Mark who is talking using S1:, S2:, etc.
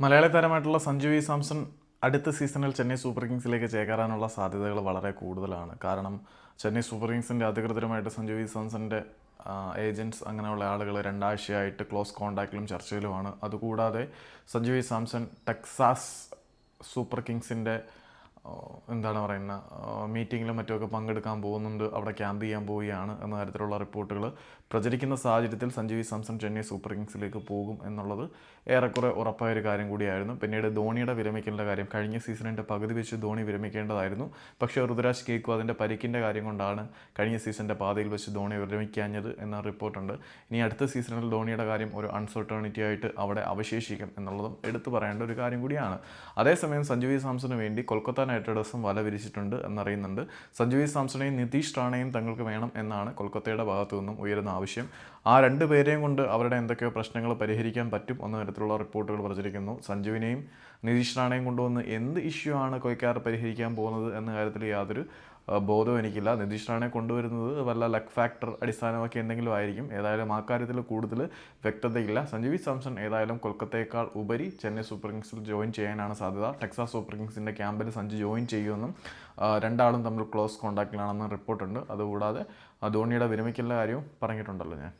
S1: മലയാളി താരമായിട്ടുള്ള സഞ്ജു വി സാംസൺ അടുത്ത സീസണിൽ ചെന്നൈ സൂപ്പർ കിങ്സിലേക്ക് ചേക്കേറാനുള്ള സാധ്യതകൾ വളരെ കൂടുതലാണ്. കാരണം ചെന്നൈ സൂപ്പർ കിങ്സിന്റെ അധികൃതരുമായിട്ട് സഞ്ജു വി സാംസന്റെ ഏജന്റ്സ് അങ്ങനെയുള്ള ആളുകൾ രണ്ടാഴ്ചയായിട്ട് ക്ലോസ് കോണ്ടാക്റ്റിലും ചർച്ചയിലുമാണ്. അതുകൂടാതെ Sanju V Samson Texas super കിങ്സിന്റെ എന്താണ് പറയുന്ന മീറ്റിങ്ങിലും മറ്റുമൊക്കെ പങ്കെടുക്കാൻ പോകുന്നുണ്ട് അവിടെ ക്യാമ്പ് ചെയ്യാൻ പോവുകയാണ് എന്ന തരത്തിലുള്ള റിപ്പോർട്ടുകൾ പ്രചരിക്കുന്ന സാഹചര്യത്തിൽ സഞ്ജു വി സാംസൺ ചെന്നൈ സൂപ്പർ കിങ്സിലേക്ക് പോകും എന്നുള്ളത് ഏറെക്കുറെ ഉറപ്പായ ഒരു കാര്യം കൂടിയായിരുന്നു. പിന്നീട് ധോണിയുടെ വിരമിക്കേണ്ട കാര്യം കഴിഞ്ഞ സീസണിന്റെ പകുതി വെച്ച് ധോണി വിരമിക്കേണ്ടതായിരുന്നു. പക്ഷേ ഋതുരാജ് കേക്കു അതിന്റെ പരിക്കിന്റെ കാര്യം കൊണ്ടാണ് കഴിഞ്ഞ സീസണിന്റെ പാതയിൽ വെച്ച് ധോണി വിരമിക്കാഞ്ഞത് എന്ന റിപ്പോർട്ടുണ്ട് ഇനി അടുത്ത സീസണിൽ ധോണിയുടെ കാര്യം ഒരു അൺസർട്ടേണിറ്റി ആയിട്ട് അവിടെ അവശേഷിക്കും എന്നുള്ളതും എടുത്തു പറയേണ്ട ഒരു കാര്യം കൂടിയാണ്. അതേസമയം സഞ്ജു വി സാംസണിന് വേണ്ടി കൊൽക്കത്ത റൈഡേഴ്സും വല വിരിച്ചിട്ടുണ്ട് എന്നറിയുന്നുണ്ട്. സഞ്ജുവി സാംസണെയും നിതീഷ് റാണയും തങ്ങൾക്ക് വേണം എന്നാണ് കൊൽക്കത്തയുടെ ഭാഗത്തു നിന്നും ഉയരുന്ന ആവശ്യം. ആ രണ്ട് പേരെയും കൊണ്ട് അവരുടെ എന്തൊക്കെയോ പ്രശ്നങ്ങൾ പരിഹരിക്കാൻ പറ്റും എന്ന തരത്തിലുള്ള റിപ്പോർട്ടുകൾ പ്രചരിക്കുന്നു. സഞ്ജുവിനെയും നിതീഷ് റാണയും കൊണ്ടുവന്ന് എന്ത് ഇഷ്യൂ ആണ് കൊയ്ക്കാർ പരിഹരിക്കാൻ പോകുന്നത് എന്ന കാര്യത്തിൽ യാതൊരു ബോധവും എനിക്കില്ല. നിതീഷ് റാണെ കൊണ്ടുവരുന്നത്. വല്ല ലക്ക് ഫാക്ടർ അടിസ്ഥാനമാക്കി എന്തെങ്കിലും ആയിരിക്കും. ഏതായാലും ആ കാര്യത്തിൽ കൂടുതൽ വ്യക്തതയില്ല. സഞ്ജീവി സാംസൺ ഏതായാലും കൊൽക്കത്തയേക്കാൾ ഉപരി ചെന്നൈ സൂപ്പർ കിങ്സിൽ ജോയിൻ ചെയ്യാനാണ് സാധ്യത. ടെക്സാസ് സൂപ്പർ കിങ്സിന്റെ ക്യാമ്പിൽ സഞ്ജു ജോയിൻ ചെയ്യുമെന്നും രണ്ടാളും തമ്മിൽ ക്ലോസ് കോൺടാക്റ്റിലാണെന്ന് റിപ്പോർട്ടുണ്ട്. അതുകൂടാതെ ധോണിയുടെ വിരമിക്കലിന്റെ കാര്യവും പറഞ്ഞിട്ടുണ്ടല്ലോ ഞാൻ.